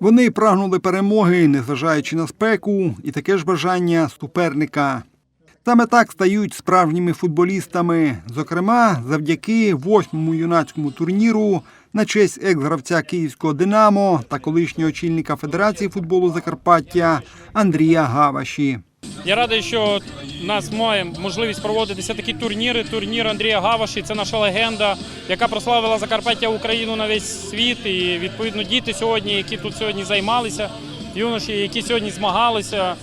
Вони прагнули перемоги, незважаючи на спеку, і таке ж бажання суперника. Саме так стають справжніми футболістами. Зокрема, завдяки восьмому юнацькому турніру на честь екс-гравця київського Динамо та колишнього очільника Федерації футболу Закарпаття Андрія Гаваші. Я радий, що нас має можливість проводитися такі турніри. Турнір Андрія Гаваші це наша легенда, яка прославила Закарпаття Україну на весь світ. І відповідно діти сьогодні, які тут сьогодні займалися, юноші, які сьогодні змагалися.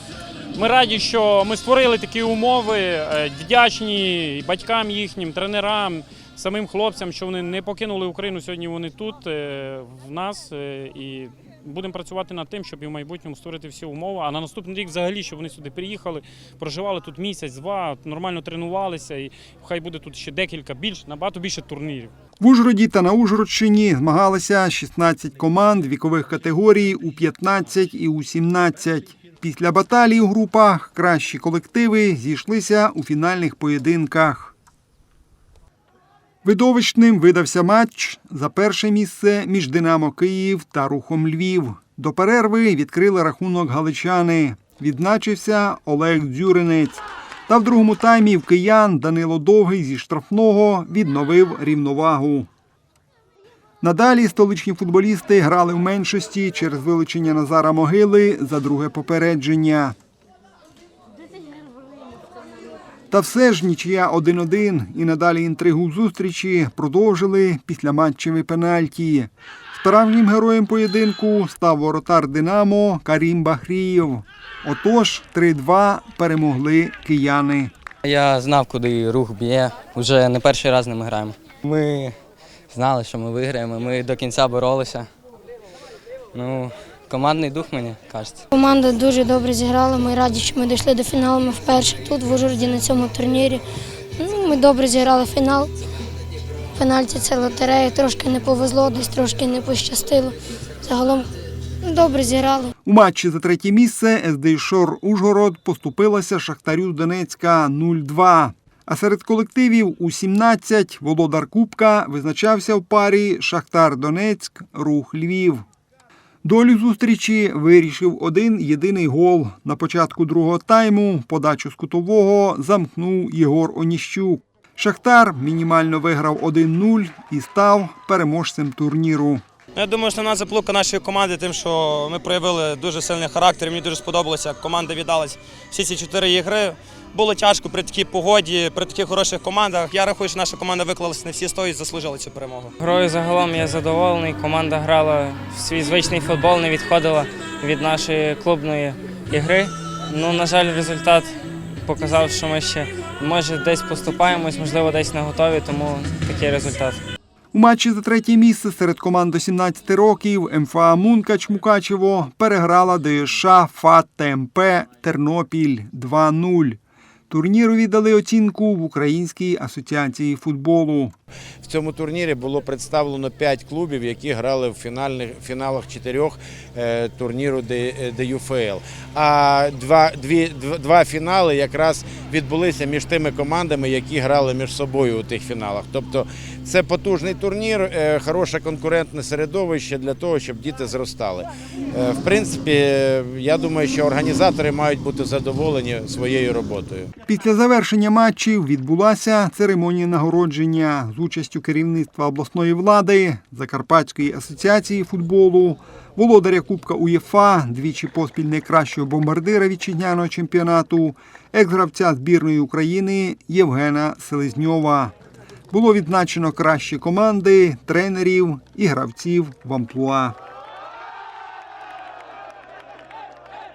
Ми раді, що ми створили такі умови, е, вдячні батькам їхнім, тренерам, самим хлопцям, що вони не покинули Україну. Сьогодні вони тут е, в нас е, і будемо працювати над тим, щоб і в майбутньому створити всі умови. А на наступний рік взагалі, щоб вони сюди приїхали, проживали тут місяць-два, нормально тренувалися, і хай буде тут ще декілька більш набагато більше турнірів. В Ужгороді та на Ужгородщині змагалися 16 команд вікових категорій у 15 і у 17. Після баталій у групах кращі колективи зійшлися у фінальних поєдинках. Видовищним видався матч за перше місце між Динамо Київ та Рухом Львів. До перерви відкрили рахунок галичани. Відзначився Олег Дзюринець. Та в другому таймі в киян Данило Довгий зі штрафного відновив рівновагу. Надалі столичні футболісти грали в меншості через вилучення Назара Могили за друге попередження. Та все ж нічия 1-1 і надалі інтригу зустрічі продовжили післяматчеві пенальті. Справжнім героєм поєдинку став воротар Динамо Карім Бахрієв. Отож, 3-2 перемогли кияни. Я знав, куди рух б'є. Уже не перший раз ними граємо. Ми знали, що ми виграємо. Ми до кінця боролися. Ну, командний дух мені кажеться. Команда дуже добре зіграла. Ми раді, що ми дійшли до фіналу. Ми вперше тут, в Ужгороді, на цьому турнірі. Ну, ми добре зіграли фінал. Пенальті це лотерея, трошки не повезло, десь трошки не пощастило. Загалом ну, добре зіграли. У матчі за третє місце СД Шор Ужгород поступилася Шахтарю Донецька 0-2. А серед колективів у 17 володар Кубка визначався в парі Шахтар Донецьк, Рух Львів. Долю зустрічі вирішив один єдиний гол. На початку другого тайму подачу з кутового замкнув Єгор Оніщук. Шахтар мінімально виграв 1-0 і став переможцем турніру. Ну, Я думаю, нас заплука нашої команди, тим, що ми проявили дуже сильний характер. Мені дуже сподобалося, як команда віддалась всі ці чотири ігри. Було тяжко при такій погоді, при таких хороших командах. Я рахую, що наша команда виклалася на всі сто і заслужила цю перемогу. Грою загалом я задоволений. Команда грала в свій звичний футбол, не відходила від нашої клубної ігри. Ну, на жаль, результат показав, що ми ще може десь поступаємось, можливо, десь не готові, тому такий результат. У матчі за третє місце серед команд до 17 років МФА Мункач Мукачево переграла ДШ ФАТ ТМП Тернопіль 2-0. Турніру віддали оцінку в Українській асоціації футболу. В цьому турнірі було представлено 5 клубів, які грали в фінальних фіналах чотирьох е, турніру ДЮФЛ. А два, дві, два фінали якраз відбулися між тими командами, які грали між собою у тих фіналах. Тобто це потужний турнір, е, хороше конкурентне середовище для того, щоб діти зростали. Е, В принципі, я думаю, що організатори мають бути задоволені своєю роботою. Після завершення матчів відбулася церемонія нагородження з участю керівництва обласної влади, Закарпатської асоціації футболу, володаря Кубка УЄФА, двічі поспіль найкращого бомбардира вітчизняного чемпіонату, екс-гравця збірної України Євгена Селезньова. Було відзначено кращі команди, тренерів і гравців в амплуа.